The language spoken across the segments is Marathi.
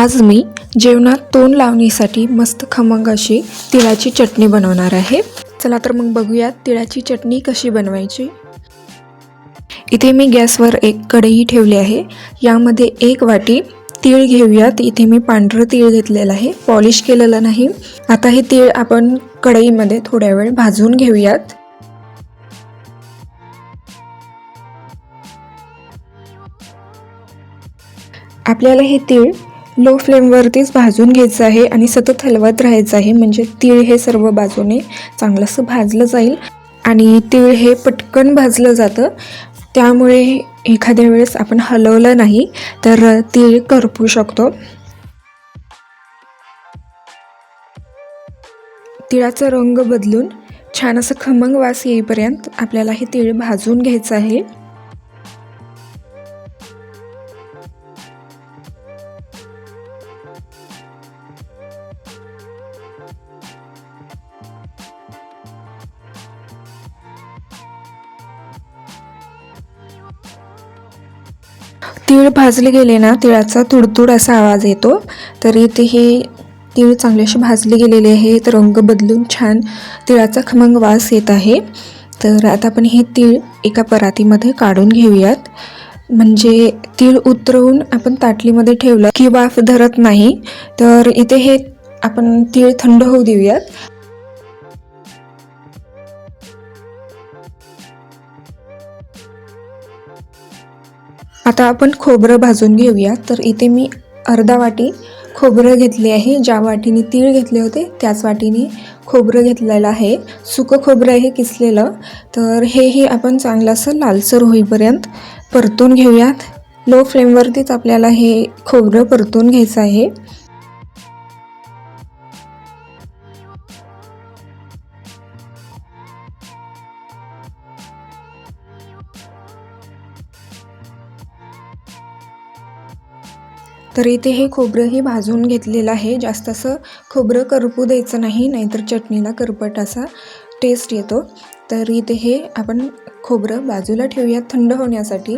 आज मी जेवणात तोंड लावणीसाठी मस्त खमंग अशी तिळाची चटणी बनवणार आहे. चला तर मग बघूयात तिळाची चटणी कशी बनवायची. इथे मी गॅसवर एक कढई ठेवली आहे. यामध्ये एक वाटी तीळ घेऊयात. इथे मी पांढरं तीळ घेतलेलं आहे. पॉलिश केलेलं नाही. आता हे तीळ आपण कढईमध्ये थोड्या वेळ भाजून घेऊयात. आपल्याला हे तीळ लो फ्लेमवरतीच भाजून घ्यायचं आहे आणि सतत हलवत राहायचं आहे. म्हणजे तीळ हे सर्व बाजूने चांगलंसं भाजलं जाईल आणि तीळ हे पटकन भाजलं जातं. त्यामुळे एखाद्या वेळेस आपण हलवलं नाही तर तीळ करपू शकतो. तिळाचा रंग बदलून छान असं खमंग वास येईपर्यंत आपल्याला हे तीळ भाजून घ्यायचं आहे. तीळ भाजले गेले ना तिळाचा तुडतुड असा आवाज येतो. तर इथे हे तीळ चांगले असे भाजले गेलेले आहेत रंग बदलून छान तिळाचा खमंग वास येत आहे. तर आता आपण हे तीळ एका परातीमध्ये काढून घेऊयात. म्हणजे तीळ उतरवून आपण ताटलीमध्ये ठेवलं की वाफ धरत नाही. तर इथे हे आपण तीळ थंड होऊ देऊयात. आता आपण खोबरं भाजून घेऊया. तर इथे मी अर्धा वाटी खोबरं घेतले आहे. ज्या वाटीने तीळ घेतले होते त्याच वाटीने खोबरं घेतलेलं आहे. सुकं खोबरं आहे किसलेलं. तर हेही आपण चांगलं असं लालसर होईपर्यंत परतून घेऊयात. लो फ्लेमवरतीच आपल्याला हे खोबरं परतून घ्यायचं आहे. तर इथे हे खोबरंही भाजून घेतलेलं आहे. जास्त असं खोबरं करपू द्यायचं नाही नाहीतर चटणीला करपट असा टेस्ट येतो. तर इथे हे आपण खोबरं बाजूला ठेवूया थंड होण्यासाठी.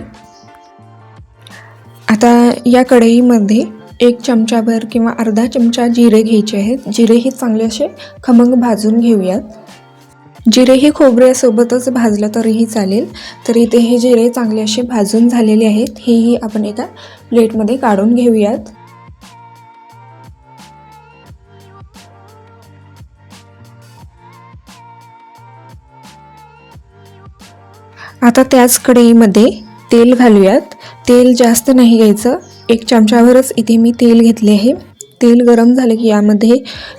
आता या कढईमध्ये एक चमचाभर किंवा अर्धा चमचा जिरे घ्यायचे आहेत. जिरेही चांगले असे खमंग भाजून घेऊयात. जिरे हे खोबऱ्यासोबतच भाजलं तरीही चालेल. तर इथे हे जिरे चांगले असे भाजून झालेले आहेत. हेही आपण एका प्लेटमध्ये काढून घेऊयात. आता त्याच कढईमध्ये तेल घालूयात. तेल जास्त नाही घ्यायचं. एक चमच्यावरच इथे मी तेल घेतले आहे. तेल गरम झालं की यामध्ये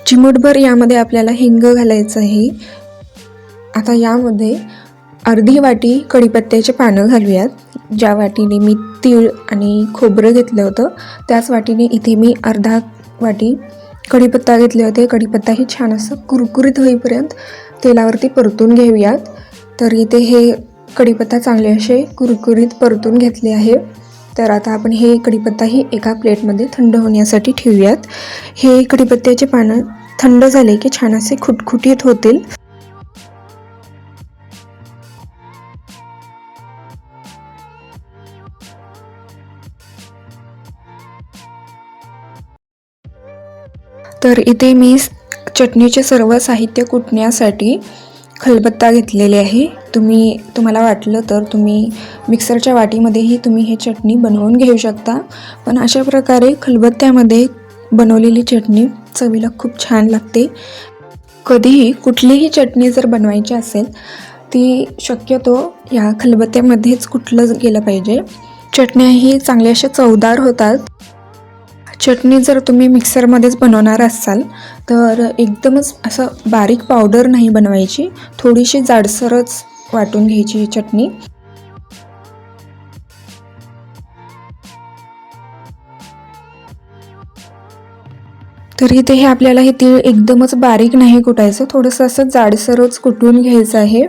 चिमूटभर यामध्ये आपल्याला हिंग घालायचं आहे. आता यामध्ये अर्धी वाटी कढीपत्त्याचे पानं घालूयात. ज्या वाटीने मी तीळ आणि खोबरं घेतलं होतं त्याच वाटीने इथे मी अर्धा वाटी कढीपत्ता घेतले होते. कढीपत्ताही छान असं कुरकुरीत होईपर्यंत तेलावरती परतून घेऊयात. तर इथे हे कढीपत्ता चांगले असे कुरकुरीत परतून घेतले आहे. तर आता आपण हे कढीपत्ताही एका प्लेटमध्ये थंड होण्यासाठी ठेवूयात. हे कढीपत्त्याचे पानं थंड झाले की छान असे खुटखुटीत होतील. तर इथे मी चटणीचे सर्व साहित्य कुटण्यासाठी खलबत्ता घेतलेले आहे. तुम्ही तुम्हाला वाटलं तर तुम्ही मिक्सरच्या वाटीमध्येही तुम्ही हे चटणी बनवून घेऊ शकता. पण अशा प्रकारे खलबत्त्यामध्ये बनवलेली चटणी चवीला खूप छान लागते. कधीही कुठलीही चटणी जर बनवायची असेल ती शक्यतो या खलबत्त्यामध्येच कुठलं गेलं पाहिजे. चटण्याही चांगल्या अशा चवदार होतात. चटणी जर तुम्ही मिक्सरमध्येच बनवणार असाल तर एकदमच असं बारीक पावडर नाही बनवायची. थोडीशी जाडसरच वाटून घ्यायची ही चटणी. तर इथे हे आपल्याला हे तीळ एकदमच बारीक नाही कुटायचं. थोडंसं असं जाडसरच कुटून घ्यायचं आहे.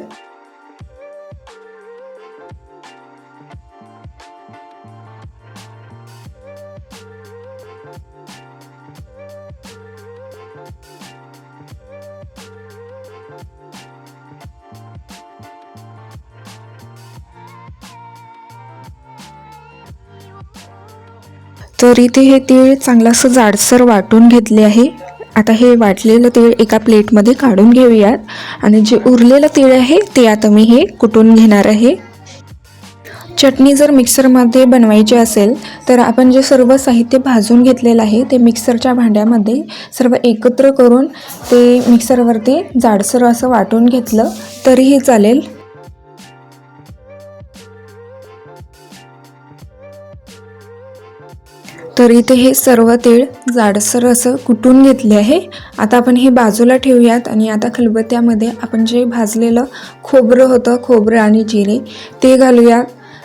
तर इथे हे तीळ चांगलं असं जाडसर वाटून घेतले आहे. आता हे वाटलेलं तीळ एका प्लेटमध्ये काढून घेऊयात. आणि जे उरलेलं तीळ आहे ते आता मी हे कुटून घेणार आहे. चटणी जर मिक्सरमध्ये बनवायची असेल तर आपण जे सर्व साहित्य भाजून घेतलेलं आहे ते मिक्सरच्या भांड्यामध्ये सर्व एकत्र करून ते मिक्सरवरती जाडसर असं वाटून घेतलं तरीही चालेल. तर इथे हे सर्व तीळ जाडसर असं कुटून घेतले आहे. आता आपण हे बाजूला ठेवूयात आणि आता खलबत्त्यामध्ये आपण जे भाजलेलं खोबरं होतं खोबरं आणि जिरे ते घालूया.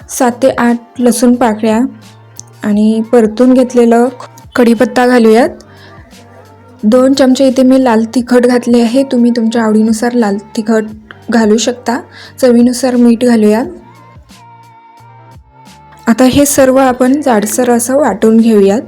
सात ते आठ लसूण पाकळ्या आणि परतून घेतलेलं कढीपत्ता घालूयात. दोन चमचे इथे मी लाल तिखट घातले आहे. तुम्ही तुमच्या आवडीनुसार लाल तिखट घालू शकता. चवीनुसार मीठ घालूयात आता हे सर्व आपण जाडसर असं वाटून घेऊयात.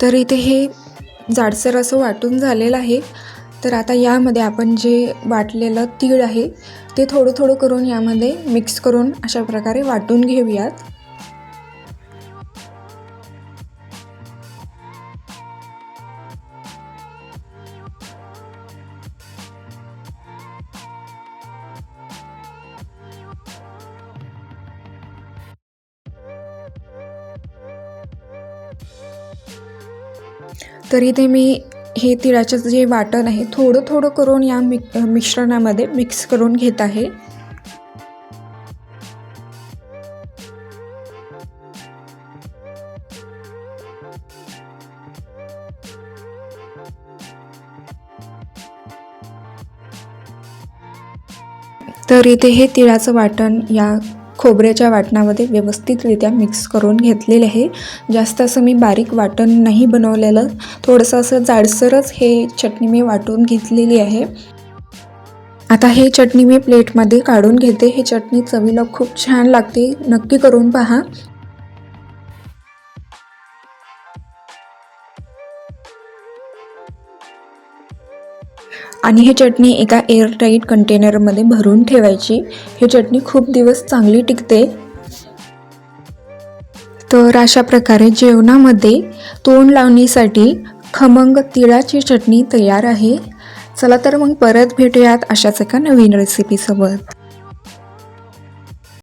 तर इथे हे जाडसर असं वाटून झालेलं आहे. तर आता यामध्ये आपण जे वाटलेलं तीळ आहे ते थोडं थोडं करून यामध्ये मिक्स करून अशा प्रकारे वाटून घेऊयात. तर इथे मी हे तिळाचं जे वाटण आहे थोडं थोडं करून या मिक मिश्रणामध्ये मिक्स करून घेत आहे. तर इथे हे तिळाचं वाटण या खोबऱ्याच्या वाटणामध्ये व्यवस्थितरित्या मिक्स करून घेतलेले आहे. जास्त असं मी बारीक वाटण नाही बनवलेलं. थोडंसं असं जाडसरच हे चटणी मी वाटून घेतलेली आहे. आता हे चटणी मी प्लेटमध्ये काढून घेते. हे चटणी चवीला खूप छान लागते. नक्की करून पहा. आणि ही चटणी एका एअरटाईट कंटेनरमध्ये भरून ठेवायची. ही चटणी खूप दिवस चांगली टिकते. तर अशा प्रकारे जेवणामध्ये तोंड लावणीसाठी खमंग तिळाची चटणी तयार आहे. चला तर मग परत भेटूयात अशाच एका नवीन रेसिपीसोबत